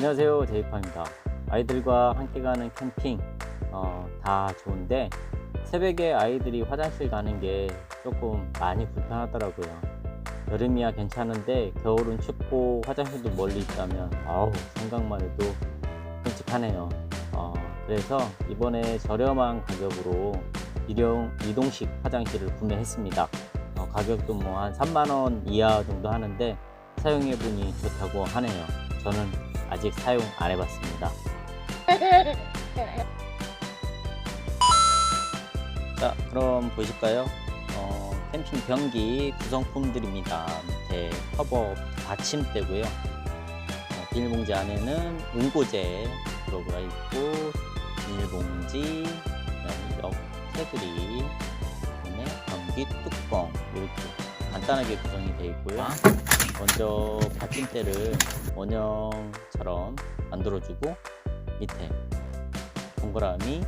안녕하세요. 제이파입니다. 아이들과 함께 가는 캠핑. 어, 다 좋은데 새벽에 아이들이 화장실 가는 게 조금 많이 불편하더라고요. 여름이야 괜찮은데 겨울은 춥고 화장실도 멀리 있다면 아우 생각만 해도 끔찍하네요. 어, 그래서 이번에 저렴한 가격으로 일용, 이동식 화장실을 구매했습니다. 어, 가격도 뭐 한 3만원 이하 정도 하는데 사용해보니 좋다고 하네요. 저는 아직 사용 안 해봤습니다. 자, 그럼 보실까요? 어, 캠핑 변기 구성품들입니다. 밑에 커버 받침대고요. 어, 비닐봉지 안에는 응고제 들어가 있고 비닐봉지, 역 테두리, 그다음에 변기 뚜껑 이렇게 간단하게 구성이 되어 있고요. 먼저 받침대를 원형처럼 만들어주고 밑에 동그라미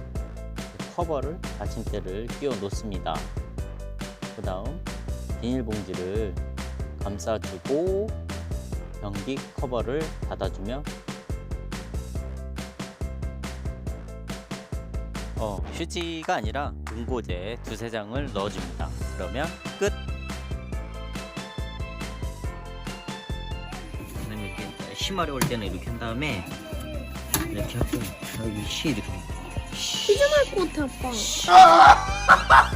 커버를 받침대를 끼워 놓습니다. 그 다음 비닐봉지를 감싸주고 변기 커버를 닫아주면 어, 휴지가 아니라 응고제 두세 장을 넣어줍니다. 그러면 끝! 심하리 올 때는 이렇게 한 다음에 이렇게 하고 여기 시 이렇게. 피자말 것 같아 아빠